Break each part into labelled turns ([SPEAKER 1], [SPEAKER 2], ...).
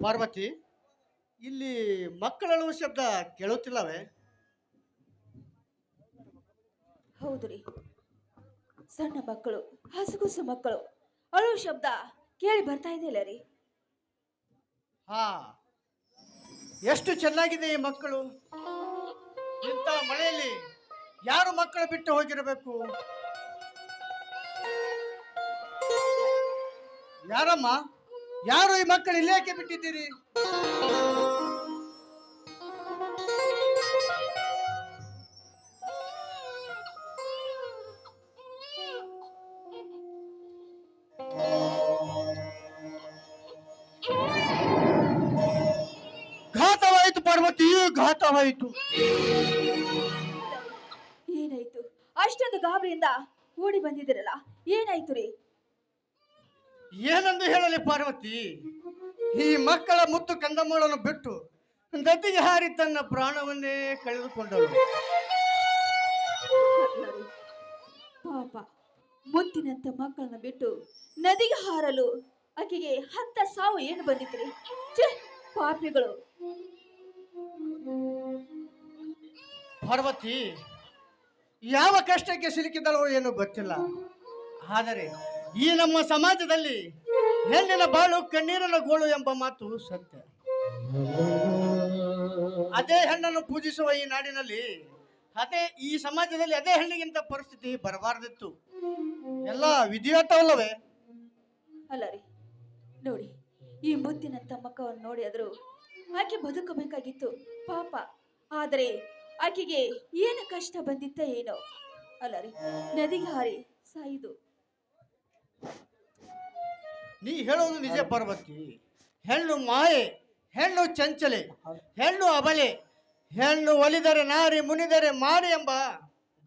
[SPEAKER 1] ಪಾರ್ವತಿ ಇಲ್ಲಿ ಮಕ್ಕಳಳುವ ಶಬ್ದ ಕೇಳುತ್ತಿಲ್ಲವೇ?
[SPEAKER 2] ಹೌದು ರೀ ಸಣ್ಣ ಮಕ್ಕಳು ಹಸುಗುಸು ಮಕ್ಕಳು ಅಳು ಶಬ್ದ ಕೇಳಿ ಬರ್ತಾ ಇದೆಯಲ್ಲ ರೀ?
[SPEAKER 1] ಹಾ. ಎಷ್ಟು ಚೆನ್ನಾಗಿದೆ ಈ ಮಕ್ಕಳು? ಇಂಥ ಮಳೆಯಲ್ಲಿ ಯಾರು ಮಕ್ಕಳು ಬಿಟ್ಟು ಹೋಗಿರಬೇಕು? ಯಾರಮ್ಮ? ಯಾರು ಈ ಮಕ್ಕಳು ಇಲ್ಲೇಕೆ ಬಿಟ್ಟಿದ್ದೀರಿ? ಘಾತವಾಯಿತು ಪಾರ್ವತಿ ಘಾತವಾಯಿತು
[SPEAKER 2] ಏನಾಯ್ತು? ಅಷ್ಟೊಂದು ಗಾಬರಿಯಿಂದ ಓಡಿ ಬಂದಿದ್ದೀರಲ್ಲ ಏನಾಯ್ತು ರೀ?
[SPEAKER 1] ಏನಂದು ಹೇಳಲಿ ಪಾರ್ವತಿ? ಈ ಮಕ್ಕಳ ಮುತ್ತು ಕಂದಮ್ಮಳನ್ನು ಬಿಟ್ಟು ಗದ್ದಿಗೆ ಹಾರಿ ತನ್ನ ಪ್ರಾಣವನ್ನೇ ಕಳೆದುಕೊಂಡಳು.
[SPEAKER 2] ಪಾಪ ಮುತ್ತಿನಂತ ಮಕ್ಕಳನ್ನ ಬಿಟ್ಟು ನದಿಗೆ ಹಾರಲು ಆಕೆಗೆ ಹತ್ತ ಸಾವು ಏನು ಬಂದಿತ್ರಿ ಛೆ, ಪಾಪಿಗಳು.
[SPEAKER 1] ಪಾರ್ವತಿ, ಯಾವ ಕಷ್ಟಕ್ಕೆ ಸಿಲುಕಿದಳೋ ಏನೋ ಗೊತ್ತಿಲ್ಲ. ಆದರೆ ಈ ನಮ್ಮ ಸಮಾಜದಲ್ಲಿ ಹೆಣ್ಣಿನ ಬಾಳು ಕಣ್ಣೀರಿನ ಗೋಳು ಎಂಬ ಮಾತು ಸತ್ಯ. ಅದೇ ಹೆಣ್ಣನ್ನು ಪೂಜಿಸುವ ಈ ನಾಡಿನಲ್ಲಿ, ಅದೇ ಈ ಸಮಾಜದಲ್ಲಿ ಅದೇ ಹೆಣ್ಣಿಗಿಂತ ಪರಿಸ್ಥಿತಿ ಬರಬಾರ್ದಿತ್ತು. ಎಲ್ಲ ವಿಧಿಯತ್ತವಲ್ಲವೇ
[SPEAKER 2] ಅಲ್ಲ ರೀ, ನೋಡಿ, ಈ ಮುತ್ತಿನ ತಮ್ಮಕ್ಕವನ್ನು ನೋಡಿ ಆದರೂ ಆಕೆ ಬದುಕಬೇಕಾಗಿತ್ತು, ಪಾಪ. ಆದರೆ ಆಕೆಗೆ ಏನು ಕಷ್ಟ ಬಂದಿತ್ತ ಏನೋ? ಅಲ್ಲ ರೀ ನದಿಗೆ ಹಾರಿ ಸಾಯಿದು.
[SPEAKER 1] ನೀ ಹೇಳೋದು ನಿಜ ಪಾರ್ವತಿ. ಹೆಣ್ಣು ಮಾಯೆ, ಹೆಣ್ಣು ಚಂಚಲೆ, ಹೆಣ್ಣು ಅಬಲೆ, ಹೆಣ್ಣು ಒಲಿದರೆ ನಾರಿ, ಮುನಿದರೆ ಮಾರಿ ಎಂಬ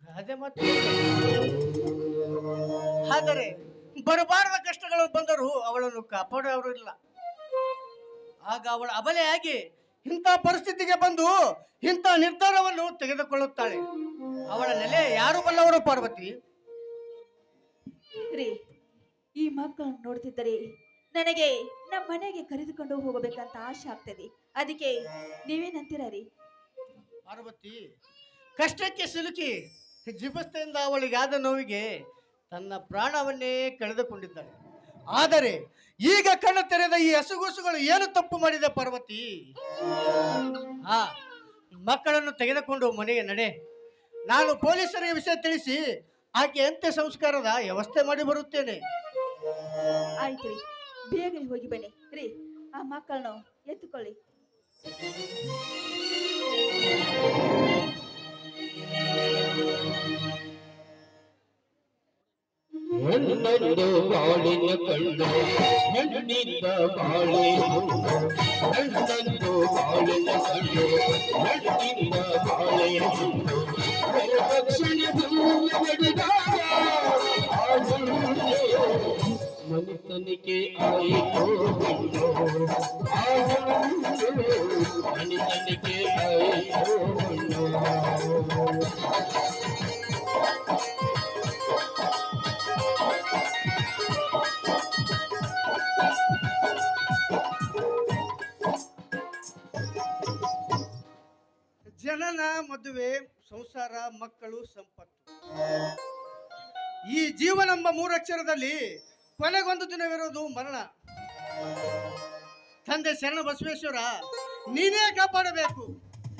[SPEAKER 1] ಗಾದೆ ಮಾತು. ಆದರೆ ಬರಬಾರದ ಕಷ್ಟಗಳು ಬಂದರೂ ಅವಳನ್ನು ಕಾಪಾಡೋರು ಇಲ್ಲ. ಆಗ ಅವಳ ಅಬಲೆಯಾಗಿ ಇಂಥ ಪರಿಸ್ಥಿತಿಗೆ ಬಂದು ಇಂಥ ನಿರ್ಧಾರವನ್ನು ತೆಗೆದುಕೊಳ್ಳುತ್ತಾಳೆ. ಅವಳ ನೆಲೆ ಯಾರು ಬಲ್ಲವರು ಪಾರ್ವತಿ?
[SPEAKER 2] ರೀ ಈ ಮಕ್ಕಳನ್ನು ನೋಡ್ತಿದ್ದರೆ? ನನಗೆ ನಮ್ಮ ಮನೆಗೆ ಕರೆದುಕೊಂಡು ಹೋಗಬೇಕಂತ ಆಸೆ ಆಗ್ತದೆ. ಅದಕ್ಕೆ ನೀವೇನಂತೀರ ರೀ?
[SPEAKER 1] ಪಾರ್ವತಿ ಕಷ್ಟಕ್ಕೆ ಸಿಲುಕಿ ಜೀವಸ್ಥೆಯಿಂದ ಅವಳಿಗಾದ ನೋವಿಗೆ ತನ್ನ ಪ್ರಾಣವನ್ನೇ ಕಳೆದುಕೊಂಡಿದ್ದಾಳೆ. ಆದರೆ ಈಗ ಕಣ್ಣು ತೆರೆದ ಈ ಹಸುಗುಸುಗಳು ಏನು ತಪ್ಪು ಮಾಡಿದೆ ಪಾರ್ವತಿ? ಹಾ ಮಕ್ಕಳನ್ನು ತೆಗೆದುಕೊಂಡು ಮನೆಗೆ ನಡೆ. ನಾನು ಪೊಲೀಸರಿಗೆ ವಿಷಯ ತಿಳಿಸಿ ಆಕೆ ಅಂತ್ಯ ಸಂಸ್ಕಾರದ ವ್ಯವಸ್ಥೆ ಮಾಡಿ ಬರುತ್ತೇನೆ.
[SPEAKER 2] ಆಯ್ತು ರೀ. ಬೇಗನೆ ಹೋಗಿ ಬನ್ನಿ. ರೀ, ಆ ಮಕ್ಕಳನ್ನು ಎತ್ತುಕೊಳ್ಳಿ.
[SPEAKER 3] ಹೆಣ್ಣೊಂದು ಬಾಳಿನ ಕಣ್ಣು ಹೆಣ್ಣಿಂದ ಬಾಳೆ ಹೆಣ್ಣೊಂದು ಬಾಳಿನ ಕಣ್ಣು ಹೆಣ್ಣಿಂದ ಬಾಳೆ ಹುಣ್ಣು ಮನಿತನಿಕೆ ಆಯಿತು
[SPEAKER 1] ಜನನ ಮದುವೆ, ಸಂಸಾರ, ಮಕ್ಕಳು, ಸಂಪತ್ತು. ಈ ಜೀವನೆಂಬ ಮೂರಕ್ಷರದಲ್ಲಿ ಕೊನೆಗೊಂದು ದಿನವಿರೋದು ಮರಣ. ತಂದೆ ಶರಣ ಬಸವೇಶ್ವರ, ನೀನೇ ಕಾಪಾಡಬೇಕು.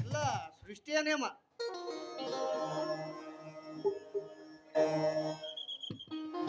[SPEAKER 1] ಎಲ್ಲ ಸೃಷ್ಟಿಯ ನಿಯಮ.